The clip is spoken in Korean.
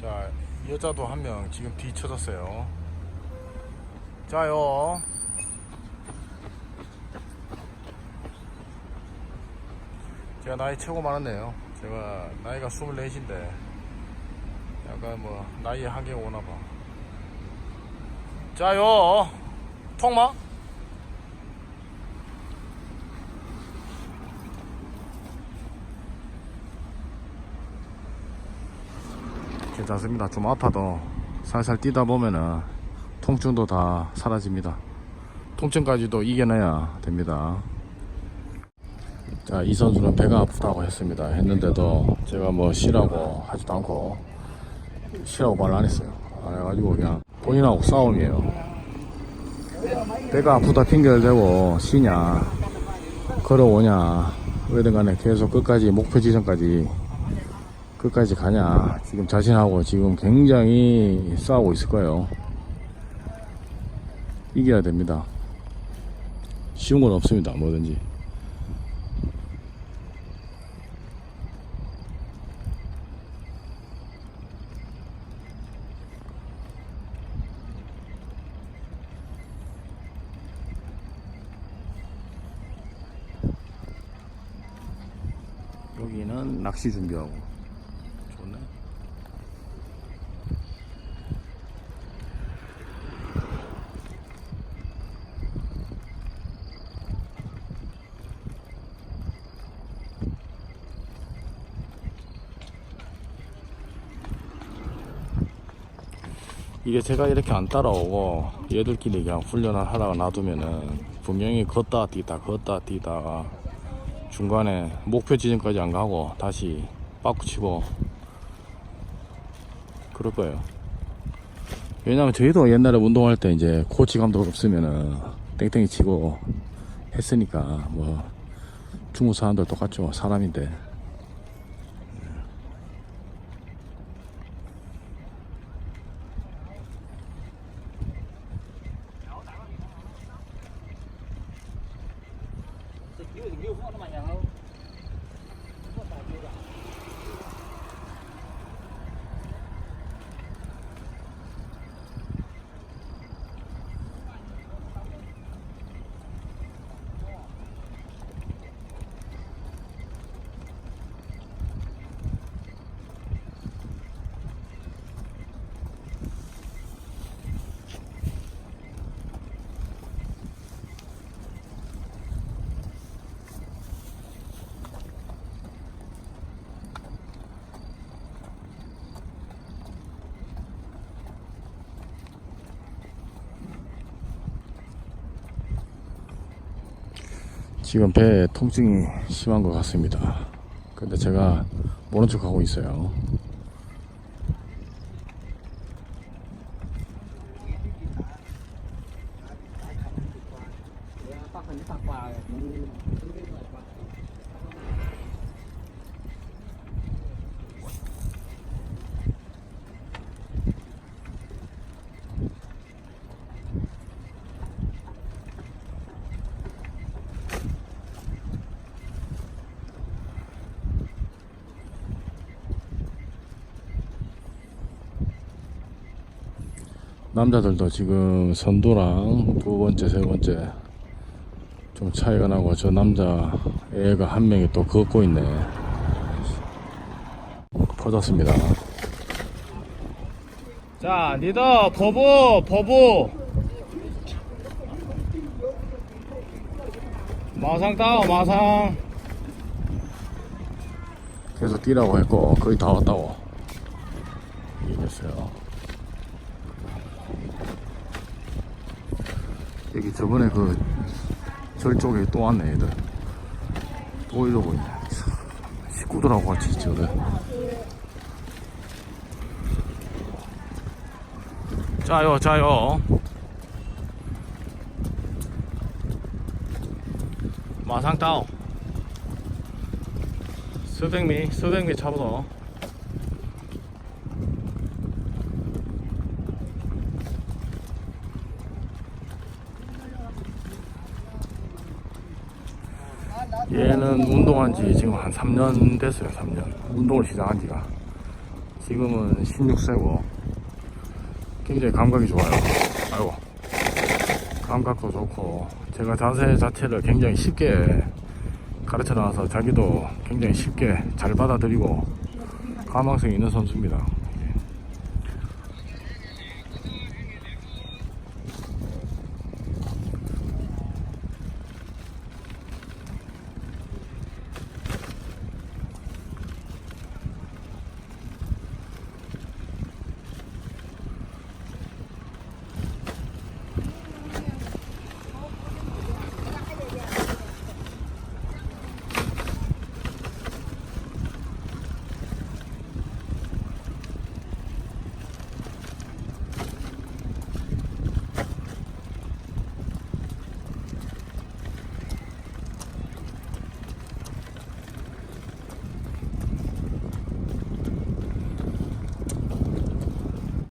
자, 여자도 한 명 지금 뒤쳐졌어요. 자요. 제가 나이 최고 많았네요. 제가 나이가 24인데 약간 뭐 나이에 한계가 오나 봐. 자요. 통마? 괜찮습니다. 좀 아파도 살살 뛰다 보면은 통증도 다 사라집니다. 통증까지도 이겨내야 됩니다. 자, 이 선수는 배가 아프다고 했습니다. 했는데도 제가 뭐 쉬라고 하지도 않고 쉬라고 말안 했어요. 그래가지고 그냥 본인하고 싸움이에요. 배가 아프다 핑계를 대고 쉬냐, 걸어오냐, 왜든 간에 계속 끝까지 목표 지점까지 끝까지 가냐. 지금 자신하고 지금 굉장히 싸우고 있을 거예요. 이겨야 됩니다. 쉬운 건 없습니다 뭐든지. 여기는 낚시 준비하고 좋네. 이게 제가 이렇게 안 따라오고 얘들끼리 그냥 훈련을 하다가 놔두면은 분명히 걷다 뛰다 걷다 뛰다가 중간에 목표 지점까지 안 가고 다시 빠꾸 치고 그럴 거예요. 왜냐면 저희도 옛날에 운동할 때 이제 코치 감독 없으면은 땡땡이 치고 했으니까 뭐 중국 사람들 똑같죠. 사람인데. 지금 배에 통증이 심한 것 같습니다. 근데 제가 모른 척 하고 있어요. 남자들도 지금 선도랑 두 번째, 세 번째 좀 차이가 나고 저 남자 애가 한 명이 또 걷고 있네. 퍼졌습니다. 자, 리더 버브, 버브. 마상 따오, 마상. 계속 뛰라고 했고 거의 다 왔다고 얘기했어요. 여기 저번에 그 절 쪽에 또 왔네 얘들. 또 이러고 있네. 식구들하고 같이 저들 자요 자요. 마상 따오. 수백미 수백미 차보다 얘는 운동한 지 지금 한 3년 됐어요, 3년. 운동을 시작한 지가. 지금은 16세고 굉장히 감각이 좋아요. 아이고 감각도 좋고 제가 자세 자체를 굉장히 쉽게 가르쳐 놔서 자기도 굉장히 쉽게 잘 받아들이고 가망성이 있는 선수입니다.